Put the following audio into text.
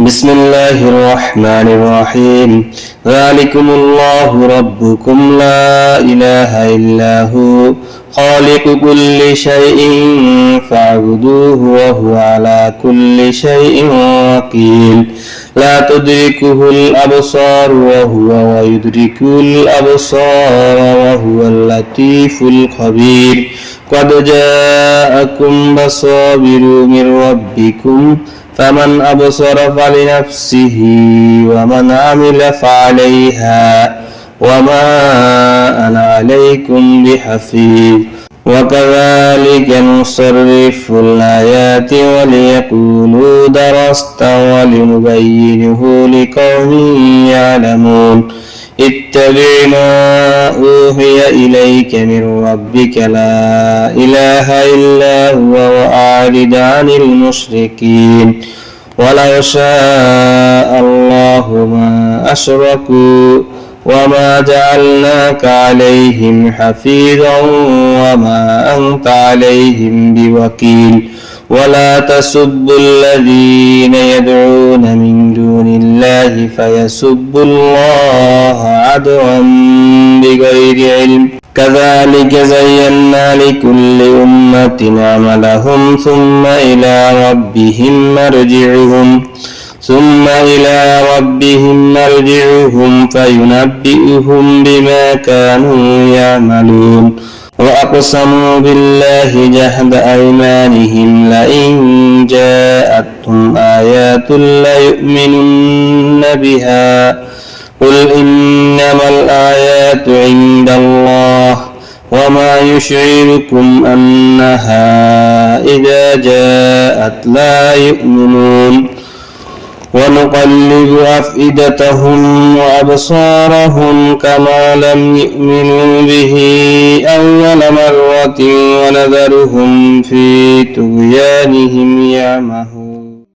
بسم الله الرحمن الرحيم ذلكم الله ربكم لا إله إلا هو خالق كل شيء فاعبدوه وهو على كل شيء وكيل لا تدركه الأبصار وهو ويدرك الأبصار وهو اللطيف الخبير قد جاءكم بصائر من ربكم فمن أبصر فلنفسه ومن عمل فعليها وما أنا عليكم بحفيظ. وكذلك نصرف الآيات وليقولوا درست ولنبينه لقوم يعلمون. اتبع ما أوحي إليك من ربك لا إله إلا هو وأعرض عن المشركين ولو شاء الله ما أشركوا وما جعلناك عليهم حفيظا وما أنت عليهم بوكيل ولا تسبوا الذين يدعون من دون الله فيسبوا الله عدوا بغير علم. كذلك زينا لكل أمة عملهم ثم إلى ربهم مرجعهم. ثم إلى ربهم مرجعهم فينبئهم بما كانوا يعملون. وأقسموا بالله جهد أيمانهم لئن جاءتهم آيات ليؤمنن بها. قل إنما الآيات عند الله وما يشعركم أنها إذا جاءت لا يؤمنون. ونقلب أفئدتهم وأبصارهم كما لم يؤمنوا به أول مرة ونذرهم في طغيانهم يعمهون.